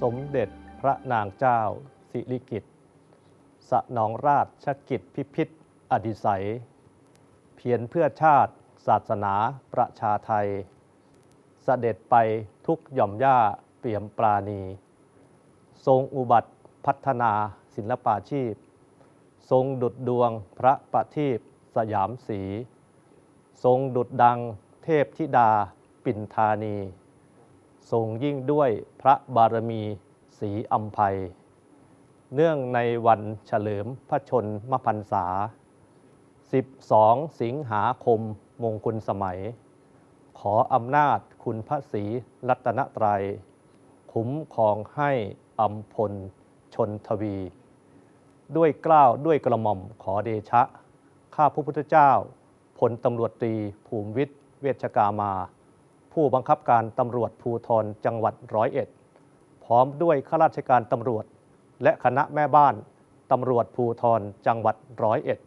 สมเด็จพระนางเจ้า สิริกิติ์สนองราชกิจพิพิธอดิไสยเพียรเพื่อชาติ ศาสนาประชาไทยเสด็จไปทุกหย่อมย่าเปี่ยมปราณี ทรงอุบัติพัฒนาศิลปาชีพ ทรงดุดดวงพระประทีปสยามสี ทรงดุดดังเทพธิดาปินธานี ทรงยิ่งด้วยพระบารมีสีอัมภัย เนื่องในวันเฉลิมพระชนมพรรษา 12 สิงหาคมมงคลสมัย ขออำนาจคุณพระศรีรัตนตรัย คุ้มครองให้อัมพลชนทวี ด้วยเกล้าวด้วยกระหม่อมขอเดชะ ข้าพระพุทธเจ้าพลตำรวจตรีภูมิวิทย์ เวชกามา ผู้บังคับการตำรวจภูธรจังหวัดร้อยเอ็ด พร้อมด้วยข้าราชการตำรวจ และคณะแม่บ้านตำรวจภูธรจังหวัดร้อยเอ็ด